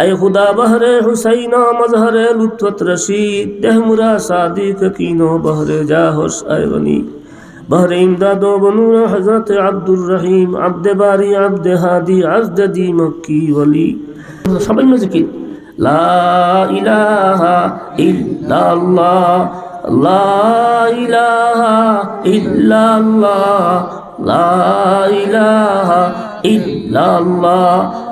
اے خدا بہر حسینہ مظہر لطفت رشید دہ مرا صادق کینو بہر جا ہوش اے غنی بہر امداد و بنور حضرت عبد الرحیم عبد باری عبد ہادی عبد دی مکی ولی সবাই মিলে কি লা ইলাহা ইল্লাল্লাহ লা ইলাহা ইল্লাল্লাহ লা ইলাহা ইল্লাল্লাহ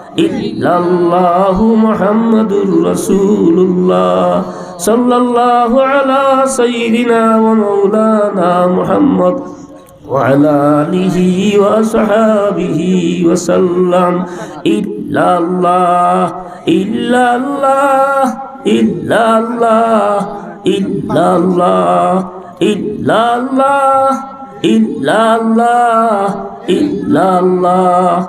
ইল্লাল্লাহ মুহাম্মাদুর রাসূলুল্লাহ সাল্লাল্লাহু আলা সাইয়্যিদিনা ওয়া মাওলানা মুহাম্মদ وعلى آله وصحابه وسلم إلا الله إلا الله إلا الله إلا الله إلا الله إلا الله إلا الله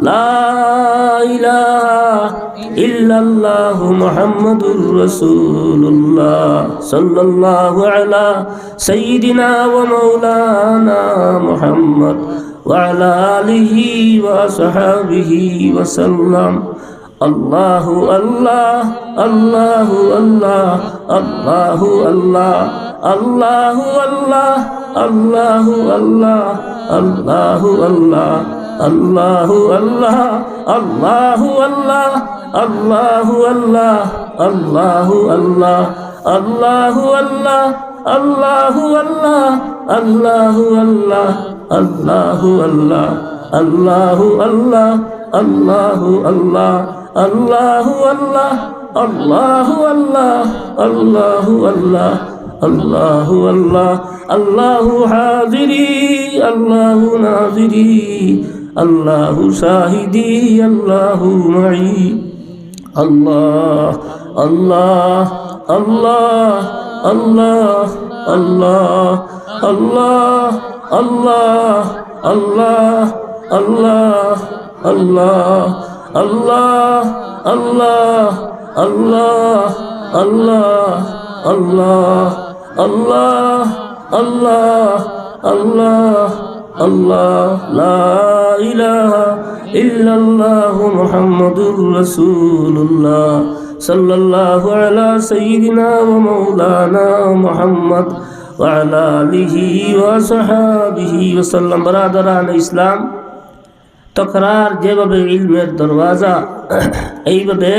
لا إله إلا الله محمد رسول الله صلى الله على سيدنا ومولانا محمد وعلى آله وصحبه وسلم الله الله الله الله الله الله الله الله الله الله الله الله আল্লাহু আল্লাহ আল্লাহু আল্লাহ আল্লাহু আল্লাহ আল্লাহু আল্লাহ আল্লাহু আল্লাহ আল্লাহু আল্লাহ আল্লাহু আল্লাহ আল্লাহু আল্লাহ আল্লাহু আল্লাহ আল্লাহু আল্লাহ আল্লাহু আল্লাহ আল্লাহু আল্লাহ আল্লাহু আল্লাহ আল্লাহু আল্লাহ আল্লাহু হাজিরি আল্লাহু নাজিরি আল্লাহ সাহিদি আল্লাহ মাই আল্লাহ আল্লাহ আল্লাহ আল্লাহ আল্লাহ আল্লাহ আল্লাহ আল্লাহ আল্লাহ আল্লাহ আল্লাহ আল্লাহ আল্লাহ আল্লাহ আল্লাহ আল্লাহ আল্লাহ আল্লাহ আল্লাহ, লা ইল্লাল্লাহু মুহাম্মাদুর রাসূলুল্লাহ সাল্লাল্লাহু আলা সাইয়্যিদিনা ওয়া মাওলানা মুহাম্মদ ওয়া আলা আলিহি ওয়া সাহাবিহি ওয়া সাল্লাম। বারাদারান ইসলাম, তকরার যেভাবে ইলমের দরওয়াজা, এইভাবে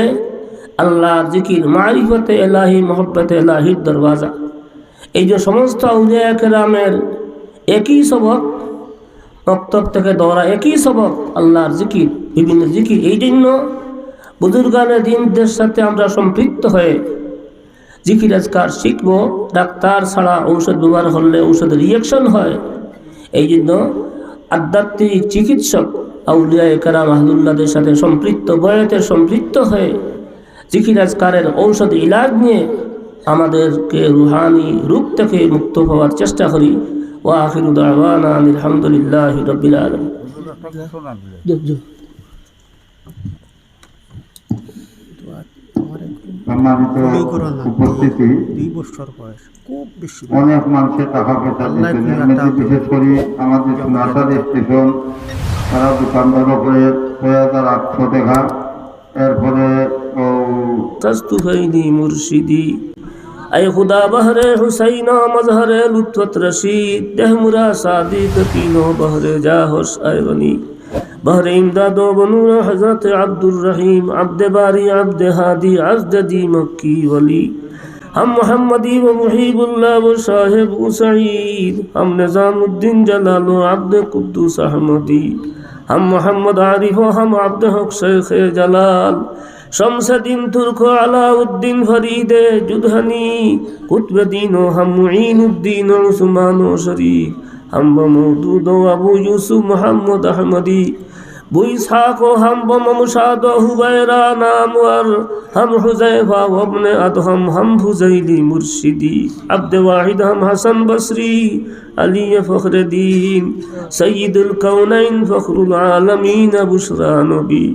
আল্লাহর জিকির, মারিফতে এলাহি, মোহব্বতে এলাহির দরওয়াজা। এই যে সমস্ত উদয়াকেরামের একই সবক মক্তব থেকে দৌড়া একই সবক, আল্লাহর জিকির, বিভিন্ন জিকির। এই জন্য বুজুর্গানের দিনদের সাথে আমরা সম্পৃক্ত হয়ে জিকির আজকার শিখব। ডাক্তার ছাড়া ঔষধ ব্যবহার করলে ঔষধের রিয়াকশন হয়। এই জন্য আধ্যাত্মিক চিকিৎসক আউলিয়া কারাম আহদুল্লাদের সাথে সম্পৃক্ত, বয়তে সম্পৃক্ত হয়ে জিকির আজকারের ঔষধ ইলাজ নিয়ে আমাদেরকে রুহানি রূপ থেকে মুক্ত হওয়ার চেষ্টা করি। ওয়াহির দাওয়ানা আলহামদুলিল্লাহ রবিল আলম উপস্থিতি। দুই বছর বয়স খুব বেশি অনেক মানুষের টাকা পয়সা বিশেষ করে আমাদের সোনাসাদ স্টেশন তারা দোকানদার ছয় হাজার আটশো টাকা এরপরে ও মুর্শিদি। اے خدا بہر حسین مظہر لطفت رشید دہ مرا صادق تینوں بہر جا ہوش اے غنی بہر امداد و بنور حضرت عبد الرحیم عبد باری عبد ہادی عبد دی مکی ولی ہم محمدی و محیب اللہ و صاحب و سعید ہم نظام الدین جلال و عبد قدوس احمدی ہم محمد عارف و ہم عبد حق شیخ جلال শমসাদিন তুর্ক আলাউদ্দিন ফরিদে জুদহানি কুতবদিন ও হামঈন উদ্দিন ও সুমান ও শরীফ, হাম্ব মৌদুদ ও আবু ইউসুফ মোহাম্মদ আহমদি, বৈশাখ ও হাম্ব মমসাদ হুবায়রা নামওয়ার হাম হুজাইফা ওবনে আদহম, হাম হুজাইলি মুর্শিদি, আব্দে ওয়াহিদ, হাম হাসান বসরি, আলী সঈদুল কৌনাইন ফখরুল আলমিন বুসরা নবী।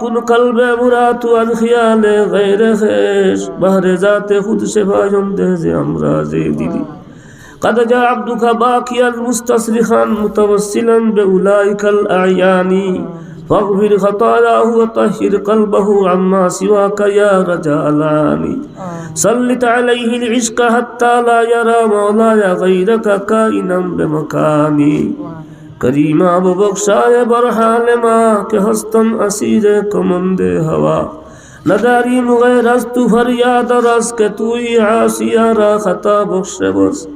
কোন কলবে মুরাতু আদ খিয়ালে গায়রে খেশ বাহরে যাতে খুদ সেবায়ম দেহে আমরা যে দিদি قد جاء عبدك باكيا مستصرخا متوسلا بأولئك الأعيان فاغفر خطاياه وطهر قلبه عما سواك يا رجاء العاني سلط عليه العشق حتى لا يرى مولاي غيرك كائنا بمكاني کریمہ ابو بخشائے برحال ما کہ ہستم اسیر کمند ہوا نداری مغیر از تو فریاد رس کہ تو ہی عاصیہ را خطا بخش بس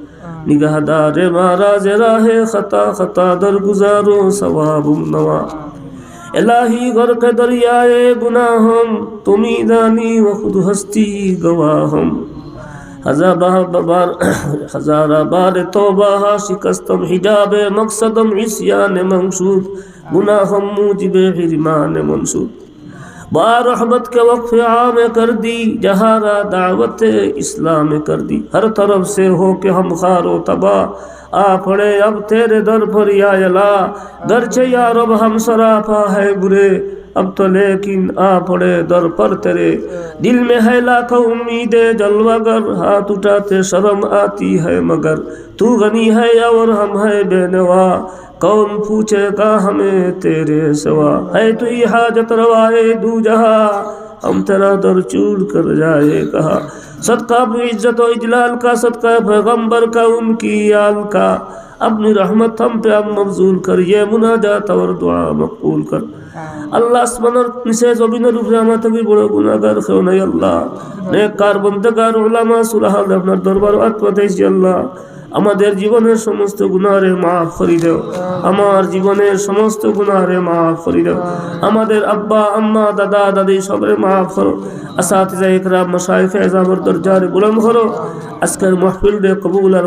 نگہ دار مارا جراہ خطا خطا در گزارو ثواب نوا الہی غرق دریائے گناہم تمی دانی و خود ہستی گواہم ہزارہ بار توبہ ہا شکستم، حجاب مقصدم عسیان منصوب، گناہم موجب حرمان منصوب۔ با رحمت کے وقف عام کر دی جہارا دعوت اسلام کر دی ہر طرف سے ہو کہ ہم خار و تباہ آ پڑے اب تیرے در پر یا یلا گرچہ یا رب ہم سراپا ہے برے۔ अब तो लेकिन आ पड़े दर पर तेरे दिल में है लाखों उम्मीदें जलवागर हाथ उठाते शर्म आती है मगर तू गनी है और हम है बेनवा कौन पूछेगा हमें तेरे सवा है तू ही हाजत रवाए दू जहा हम तेरा दर चूड़ कर जाए कहा صدقہ اپنی عزت و اجلال کا صدقہ پیغمبر کا ان کی آل کا اپنی رحمت ہم پہ ہم مبزول کر یہ مناجات اور دعا مقبول کر আল্লাহ আসমানের নিচে জমিনের উপরে আমার তুমি বড় গুণাগার খেও নাই আল্লাহ নেকার বন্ধগার ওলামা সুরাহাল আপনার দরবার আত্মা দিয়েছি আল্লাহ আমাদের জীবনের সমস্ত গুণারে মাফ করে দেও। আমার জীবনের সমস্ত গুণারে মাফ করে দেও। আমাদের আব্বা, আম্মা, দাদা, দাদি সবরে মাফ করো। আজকের কবুল আর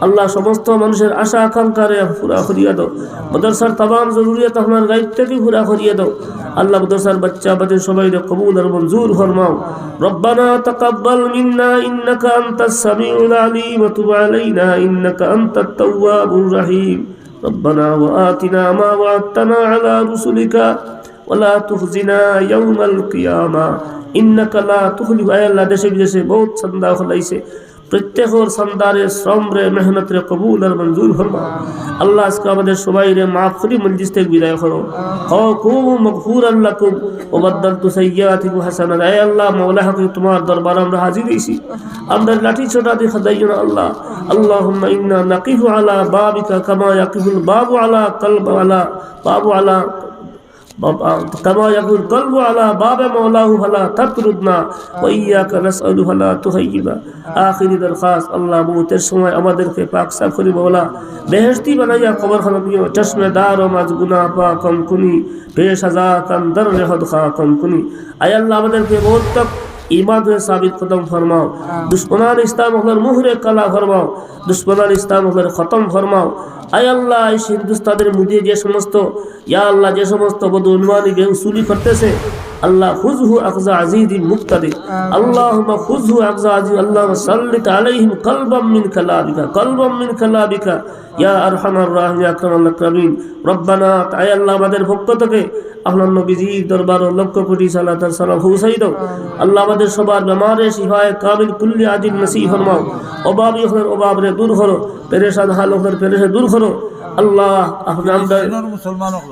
আল্লাহ সমস্ত মানুষের আশা আকাঙ্ক্ষারে পুরা করিয়া দাও। মদরসার তাম জরুরিয়াত আপনার গাইড থেকে পুরা করিয়া দাও। আল্লাহ মদরসার বাচ্চা বাচ্চা সবাই রে কবুল আর মঞ্জুর ফরমাও ربنا تقبل منا إنك أنت السميع العليم وتب علينا إنك أنت التواب الرحيم ربنا وآتنا ما وعدتنا على رسلك ولا تخزنا يوم القيامة إنك لا تخلف أي الله দেশে বিদেশে বহুত সন্দা হলাইছে প্রত্যেকর সন্দারে শ্রম রে মেহনত রে কবুল আর মঞ্জুর ফরমা আল্লাহ আজকে আমাদের সবাই রে মাফ করি মঞ্জিস থেকে বিদায় করো। হকুম মগফুর আল্লাকুম ও বদলতু সাইয়্যাতিকুম হাসানাত আয় আল্লাহ মাওলা হক তোমার দরবার আমরা হাজির হইছি। আমরা লাঠি ছোটা দিয়ে খাদাইও না আল্লাহ। আল্লাহুম্মা ইন্না নাকিফু আলা বাবিকা কামা ইয়াকিফুল বাবু আলা কলব আলা বাবু আলা كما يقول قلب على باب مولاه فلا تطردنا وإياك نسأل فلا تخيبا آخر درخواست আল্লাহ মৌতের সময় আমাদেরকে পাক সাফ করি মৌলা বেহেশতি বানাইয়া কবর খানা দিও চশমে দার ও মাজ গুনা পা কম কুনি পেশ হাজা কান্দর রেহদ খা কম কুনি আয় আল্লাহ আমাদেরকে বহুত তক ইমান হয়ে সাবিত কদম ফরমাও। দুশ্মনার ইসলাম মুহরে কালা ফরমাও। দুশ্মনার ইসলাম হলের খতম ফরমাও। আয় আল্লাহ হিন্দুস্তানের মধ্যে যে সমস্ত, ইয়া আল্লাহ, যে সমস্ত বদ উন্মানি বেউসুলি করতেছে আল্লাহ খুজহু আকজা আজিদি মুক্তাদি। আল্লাহুম্মা খুজহু আকজা আজি আল্লাহ সাল্লিত আলাইহিম কলবাম মিন কালাবিকা কলবাম মিন কালাবিকা ইয়া আরহামার রাহিম ইয়া আকরামাল আকরামিন। রব্বানা তাই আল্লাহ আমাদের পক্ষ থেকে আপনার নবীজির দরবার লক্ষ কোটি সালাত আর সালাম হুসাই দাও। আল্লাহ আমাদের সবার বেমারে শিফায় কামিল কুল্লি আজিল নসি ফরমাও। অভাব ইহনের অভাব রে দূর করো পেরেশান হাল ওখানে পেরেশান দূর করো আল্লাহ আপনি আমরা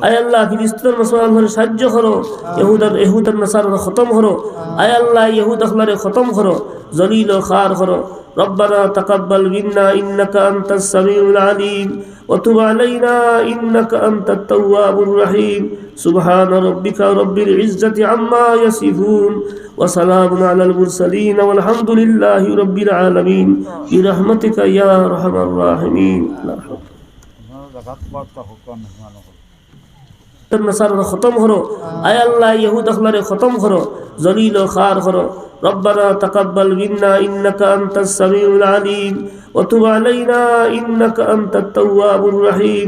আয় আল্লাহ ফিলিস্তিনের মুসলমানদের সাহায্য করো ইহুদার ইহুদার নাসার খতম করো আয় আল্লাহ ইহুদ আখলারে খতম করো জলিল ও খার করো ربنا تقبل منا إنك أنت السميع العليم وتب علينا إنك أنت التواب الرحيم سبحان ربك رب العزة عما يصفون وسلام على المرسلين والحمد لله رب العالمين برحمتك يا أرحم الراحمين لا حول জাকাত বার্তা হুকান মেহমান হল নাসারা খতম করো আয় আল্লাহ ইহুদ আখলারে খতম করো জলিল ও খার করো ربنا تقبل منا إنك أنت السميع العليم وتب علينا إنك أنت التواب الرحيم